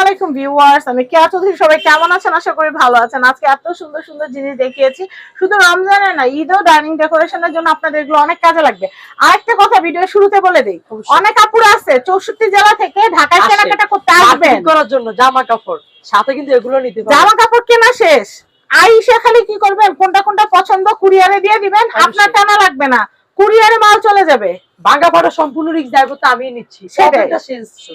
আলাইকুম ভিউয়ার্স আমি কেয়া চৌধুরী সবাই কেমন আছেন? আশা করি ভালো আছেন। আজকে এত সুন্দর সুন্দর জিনিস দেখিয়েছি। শুধু রমজানে না ঈদও ডাইনিং ডেকোরেশনের জন্য আপনাদের এগুলো অনেক কাজে লাগবে। আরেকটা কথা ভিডিও শুরুতে বলে দিই। অনেক আপুরা আছে চৌষট্টি জেলা থেকে ঢাকায় কেনাকাটা করতে আসবেন। করার জন্য জামা কাপড়। সাথে কিন্তু এগুলো নিতে পারবেন। জামা কাপড় কেনা শেষ। আইসে খালি কি করবেন? কোনটা কোনটা পছন্দ কুরিয়ারে দিয়ে দিবেন। আপনার টানা লাগবে না। কুরিয়ারে মাল চলে যাবে? ভাঙা ফাটা সম্পূর্ণ রিস্ক দায়িত্ব আমি নিচ্ছি।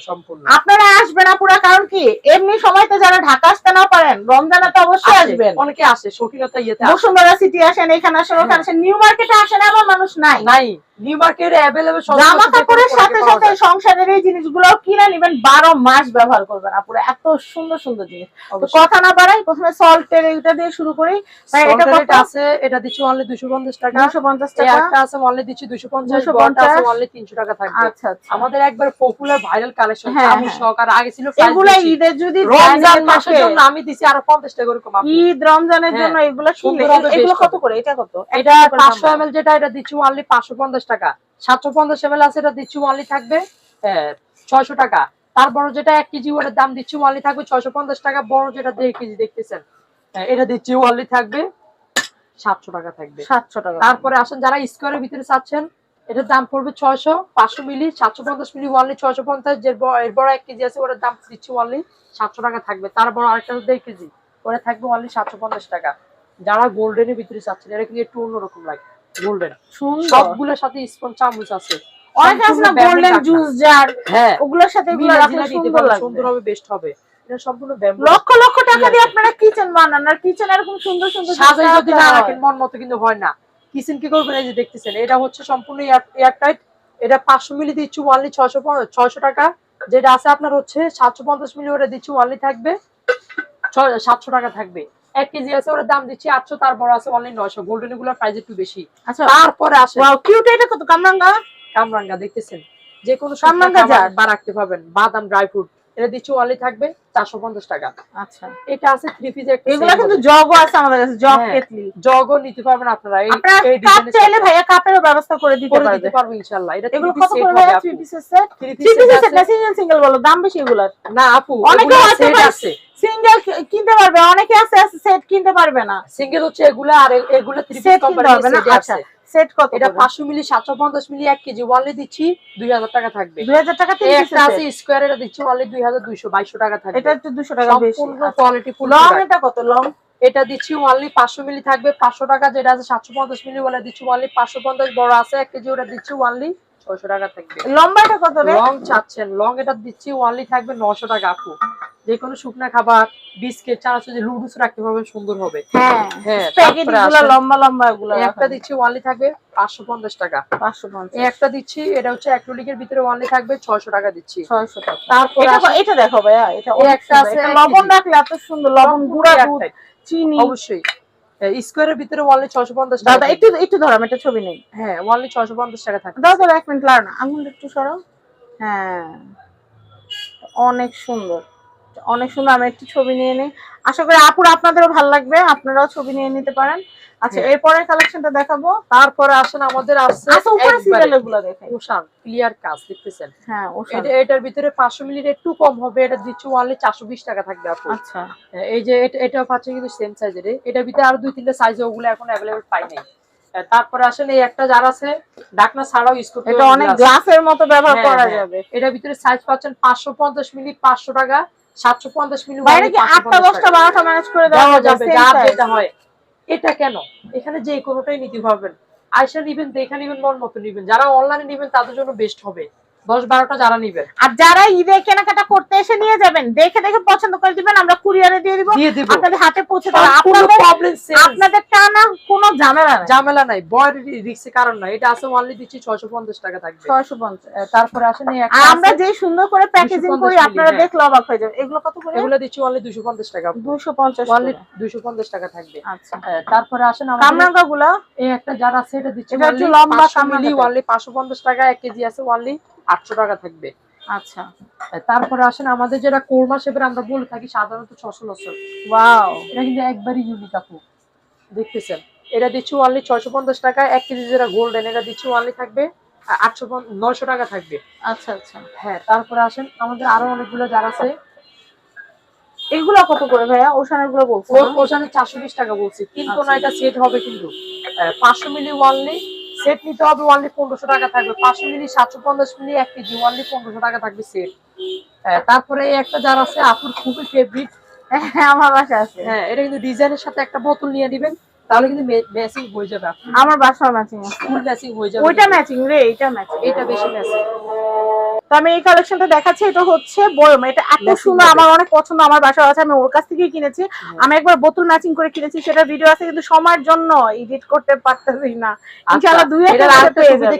সম্পূর্ণ। আপনারা আসবেন আপুরা কারণ কি? এমনি সময়তে যারা ঢাকা আসতে না পারেন রমজানে তো অবশ্যই আসবেন। অনেকে আসে শৌখিনতা ইয়েতে বসুন্ধরা সিটি আসেন এখানে আসেন ওখানে আসেন নিউ মার্কেটে আসেন এমন মানুষ নাই। নাই। নিউ মার্কেটে অ্যাভেলেবল জামা কাপড়ের সাথে সাথে সংসারের এই জিনিসগুলো কিনে নিবেন বারো মাস ব্যবহার করবেন আপুরা এত সুন্দর সুন্দর জিনিস। তো কথা না বাড়াই প্রথমে সল্টের এইটা দিয়ে শুরু করি। ভাই এটা কত? আছে এটা দিচ্ছি অনলি 250 টাকা। একটা আছে অনলি দিচ্ছি 250 250 বড়টা আছে অনলি 300 টাকা থাকবে। আচ্ছা আচ্ছা। আমাদের একবার পপুলার ভাইরাল কালেকশন হ্যাঁ, আমি হ্যাঁ। আগে ছিল price ঈদের যদি রমজান মাসের জন্য আমি দিছি আরও 50 টাকা করে কম ঈদ রমজানের হ্যাঁ, জন্য এগুলো কিনলে। সুন্দর এগুলো কত করে? এটা কত? এটা একটা করে দাম 500 ml যেটা এটা দিচ্ছি অনলি 550 টাকা। 750 ml আছে এটা দিচ্ছি অনলি থাকবে আহ, 600 টাকা। তারপর যেটা 1 কেজি ওটার দাম দিচ্ছি অনলি থাকবে 650 টাকা বড় যেটা 1.5 কেজি দেখতেছেন এটা দিচ্ছি অনলি থাকবে 700 টাকা থাকবে। সাতশো টাকা। তারপরে আসেন যারা স্কোয়ারের ভিতরে চাচ্ছেন এটার দাম পড়বে 600 500 মিলি 750 মিলি অনলি 650 যে এর বড় 1 কেজি আছে ওটার দাম দিচ্ছি অনলি 700 টাকা থাকবে। তারপর আরেকটা 1.5 কেজি ওটা থাকবে অনলি 750 টাকা। যারা গোল্ডেনের ভিতরে চাচ্ছেন এটা কিন্তু একটু অন্যরকম লাগে গোল্ডেন সবগুলোর সাথে স্পন চামচ আছে। অনেকে আছে না গোল্ডেন জুস জার হ্যাঁ। ওগুলোর সাথে এগুলো রাখলে সুন্দর লাগবে। সুন্দর হবে বেস্ট হবে। এটা সম্পূর্ণ লক্ষ লক্ষ টাকা দিয়ে আপনারা কিচেন বানান আর কিচেন এরকম সুন্দর সুন্দর সাজাই যদি না রাখেন মন মতো কিন্তু হয় না। কিচেন কি করবেন এই যে দেখতেছেন? এটা হচ্ছে সম্পূর্ণ এয়ার টাইট এটা পাঁচশো মিলি দিচ্ছি ওয়ানলি ছয়শো ছয়শো টাকা। যেটা আছে আপনার হচ্ছে সাতশো পঞ্চাশ মিলি ওটা দিচ্ছি ওয়ানলি থাকবে সাতশো টাকা থাকবে। এক কেজি আছে ওটার দাম দিচ্ছি আটশো তারপর আছে অনলি নয়শো। গোল্ডেন এগুলোর প্রাইস একটু বেশি। আচ্ছা। তারপরে আসে কিউট এটা কত? কামরাঙ্গা? কামরাঙ্গা দেখতেছেন? যে কোনো কামরাঙ্গা জার। বা রাখতে পারবেন। বাদাম ড্রাই ফ্রুট এটা দিচ্ছি থাকবে চারশো পঞ্চাশ টাকা। আচ্ছা। এটা আছে থ্রি পিস কিন্তু জগও আছে আমাদের কাছে জগ হ্যাঁ। কেটলি। জগও নিতে পারবেন আপনারা এই কাপ চাইলে ভাইয়া কাপেরও ব্যবস্থা করে দিতে পারবে। দিতে পারব ইনশাআল্লাহ এটা এগুলো কত করে ভাইয়া? থ্রি পিসের সেট থ্রি piece সেট না সিঙ্গেল সিঙ্গেল বলো দাম বেশি এগুলার। না আপু অনেকে আছে আছে। সিঙ্গেল কিনতে পারবে অনেকে আছে সেট কিনতে পারবে না। সিঙ্গেল হচ্ছে এগুলা আর এগুলা থ্রি পিস কোম্পানি আচ্ছা। সেট কত এটা এটা 500 মিলি 750 মিলি 1 কেজি। ওয়ানলি দিচ্ছি 2000 টাকা থাকবে। 2000 টাকা তিন এই আছে স্কয়ার এটা দিচ্ছি ওয়ানলি 2200 2200 টাকা থাকবে। এটা একটু 200 টাকা বেশি। সম্পূর্ণ আচ্ছা। কোয়ালিটি ফুল লং এটা কত? লং এটা দিচ্ছি ওয়ানলি 500 মিলি থাকবে 500 টাকা যেটা আছে 750 মিলি ওয়ালা দিচ্ছি ওয়ানলি 550 বড় আছে 1 কেজি ওটা দিচ্ছি ওয়ানলি 600 টাকা থাকবে। লম্বাটা কত লং চাচ্ছেন লং এটা দিচ্ছি ওয়ানলি থাকবে 900 টাকা আপু। যে কোনো শুকনা খাবার বিস্কিট যে লুডুস রাখতে হবে সুন্দর হবে। হ্যাঁ হ্যাঁ লম্বা লম্বা একটা দিচ্ছি ওয়ানলি থাকবে 550 টাকা। 550 এই একটা দিচ্ছি এটা হচ্ছে অ্যাক্রিলিকের ভিতরে ওয়ানলি থাকবে 600 টাকা দিচ্ছি। 600 টাকা। তারপরে এটা দেখো ভাইয়া এটা একটা আছে লবণ রাখলে এত সুন্দর লবণ গুঁড়া দুধ চিনি। অবশ্যই। স্কোয়ারের ভিতরে ওয়ানলি 650 দাদা টাকা একটু একটু ধরো আমি একটা ছবি নেই। হ্যাঁ ওয়ানলি 650 টাকা এক মিনিট লাড়ো না আঙুল একটু সরাও। হ্যাঁ অনেক সুন্দর। অনেক সুন্দর আমি একটু ছবি নিয়ে নিই। আশা করি আপুর আপনাদেরও ভালো লাগবে আপনারাও ছবি নিয়ে নিতে পারেন। আচ্ছা এরপরে কালেকশনটা দেখাবো। তারপরে আসেন আমাদের আছে আচ্ছা উপরে সিরিয়ালগুলো দেখাই। ওশান ক্লিয়ার কাজ দেখতেছেন? হ্যাঁ ও এটা এটার ভিতরে 500 মিলির একটু কম হবে এটা দিচ্ছি ওয়ানলি 420 টাকা থাকবে আপু। আচ্ছা। এই যে এটা এটাও পাচ্ছে কিন্তু সেম সাইজের এটার ভিতরে আরও দুই তিনটা সাইজ ওগুলো এখন অ্যাভেলেবল পাই নাই। তারপরে আসেন এই একটা যার আছে ডাকনা ছাড়াও ইউজ করতে এটা অনেক গ্লাসের মতো ব্যবহার হ্যাঁ, করা হ্যাঁ। যাবে। এটার ভিতরে সাইজ পাচ্ছেন 550 মিলি 500 টাকা। 750 মিলি বাইরে কি আটটা দশটা বারোটা ম্যানেজ করে দেওয়া যাবে যেটা হয়। এটা কেন? এখানে যে কোনোটাই নিতে পারবেন। আয়সা নিবেন দেখে নিবেন মন মতো নিবেন। যারা অনলাইনে নিবেন তাদের জন্য বেস্ট হবে। দশ বারোটা যারা নিবেন আর যারা ঈদে কেনাকাটা করতে এসে নিয়ে যাবেন দেখে দেখে পছন্দ করে দিবেন আমরা কুরিয়ারে দিয়ে দিব আপনাদের হাতে পৌঁছে দেবো। আপনাদের টানা কোনো ঝামেলা নাই। ঝামেলা নাই বয় রিক্সের কারণ নাই। এটা আছে অনলি দিচ্ছি ছয়শো পঞ্চাশ টাকা থাকবে। ছয়শো পঞ্চাশ তারপরে আসেন আমরা যে সুন্দর করে প্যাকেজিং করি আপনারা হ্যাঁ। দেখলে অবাক হয়ে যাবে এগুলো কত করে? এগুলো দিচ্ছি অনলি দুশো পঞ্চাশ টাকা। দুশো পঞ্চাশ অনলি দুশো পঞ্চাশ টাকা থাকবে। আচ্ছা। তারপরে আসেন কামরাঙ্গা গুলো? এই একটা যারা এটা দিচ্ছি লম্বা কামরাঙা অনলি পাঁচশো পঞ্চাশ টাকা এক কেজি আছে অনলি আটশো টাকা থাকবে। আচ্ছা। তারপরে আসেন আমাদের যেটা কোরমা শেপের আমরা বলে থাকি সাধারণত ছশো লসর ওয়াও। এটা কিন্তু একবারই ইউনিক আপু। দেখতেছেন? এটা দিচ্ছি অনলি ছয়শো পঞ্চাশ টাকা এক কেজি যেটা গোল্ডেন এটা দিচ্ছি অনলি থাকবে আটশো নয়শো টাকা থাকবে। আচ্ছা আচ্ছা। হ্যাঁ তারপরে আসেন আমাদের আরও অনেকগুলো যার আছে। এগুলো কত করে ভাইয়া? ওশানেরগুলো বলছো? ওখানে চারশো বিশ টাকা বলছি। কিন্তু আচ্ছা। না এটা সেট হবে কিন্তু। পাঁচশো মিলি ওয়ানলি সেট নিতে হবে ওয়ানলি পনেরোশো টাকা থাকবে। পাঁচশো মিলি সাতশো পঞ্চাশ মিলি এক কেজি ওয়ানলি পনেরোশো টাকা থাকবে সেট হ্যাঁ তারপরে একটা যার আছে আপুর খুবই ফেভারিট হ্যাঁ আমার বাসা আছে। হ্যাঁ এটা কিন্তু ডিজাইনের সাথে একটা বোতল নিয়ে দিবেন তাহলে কিন্তু ম্যাচিং হয়ে যাবে। আমার বাসার ম্যাচিং ফুল ম্যাচিং হয়ে যাবে। ওইটা ম্যাচিং রে এটা ম্যাচিং এটা বেশি ম্যাচিং তো আমি এই কালেকশনটা দেখাচ্ছি এটা হচ্ছে বয়ম। এটা এত সুন্দর আমার অনেক পছন্দ আমার বাসায় আছে আমি ওর কাছ থেকেই কিনেছি। আমি একবার বোতল ম্যাচিং করে কিনেছি সেটা ভিডিও আছে কিন্তু সময়ের জন্য এডিট করতে পারতেছি না। ইনশাআল্লাহ দুই একটা।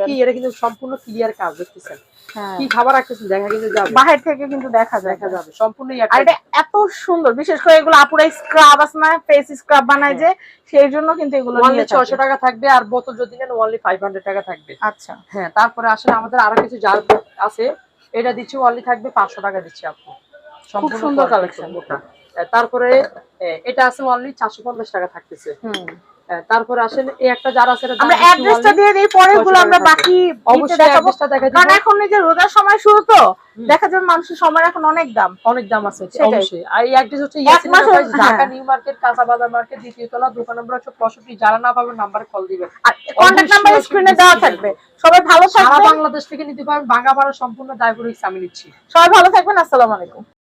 কি এটা কিন্তু সম্পূর্ণ ক্লিয়ার কাজ দেখতেছেন? হ্যাঁ। কি খাবার রাখতেছেন? দেখা কিন্তু যাবে। বাহির থেকে কিন্তু দেখা যায় দেখা যাবে সম্পূর্ণ আর এটা এত সুন্দর বিশেষ করে এগুলো আপুরা স্ক্রাব আছে না ফেস স্ক্রাব বানায় যে সেই জন্য কিন্তু এগুলো ছয়শো টাকা থাকবে আর বোতল যদি নেন ফাইভ হান্ড্রেড টাকা থাকবে। আচ্ছা। হ্যাঁ তারপরে আসলে আমাদের আরও কিছু জার আছে এটা দিচ্ছি অনলি থাকবে পাঁচশো টাকা দিচ্ছি আপু সম্পূর্ণ সুন্দর। সম্পূর্ণটা। আহ, তারপরে এটা আছে অনলি চারশো পঞ্চাশ টাকা থাকতেছে তারপরে আসলে এই একটা জার আছে আমরা অ্যাড্রেসটা দিয়ে দিই পরেগুলো আমরা বাকি অবশ্যই অ্যাড্রেসটা দেখা কারণ এখন এই যে রোজার সময় শুরু তো দেখা যাবে মানুষের সময় এখন অনেক দাম। অনেক দাম আছে অবশ্যই। আর এই অ্যাড্রেস হচ্ছে ঢাকা হ্যাঁ। নিউ মার্কেট কাঁচা বাজার মার্কেট দ্বিতীয় তলা দোকান নম্বর একশো পঁয়ষট্টি। যারা না পাবেন নাম্বারে কল দিবেন। আর কন্ট্যাক্ট নাম্বার স্ক্রিনে দেওয়া থাকবে। সবাই ভালো থাকবেন। বাংলাদেশ থেকে নিতে পারেন ভাঙা ভাড়া সম্পূর্ণ দায়পুরিক আমি নিচ্ছি। সবাই ভালো থাকবেন। আসসালামু আলাইকুম।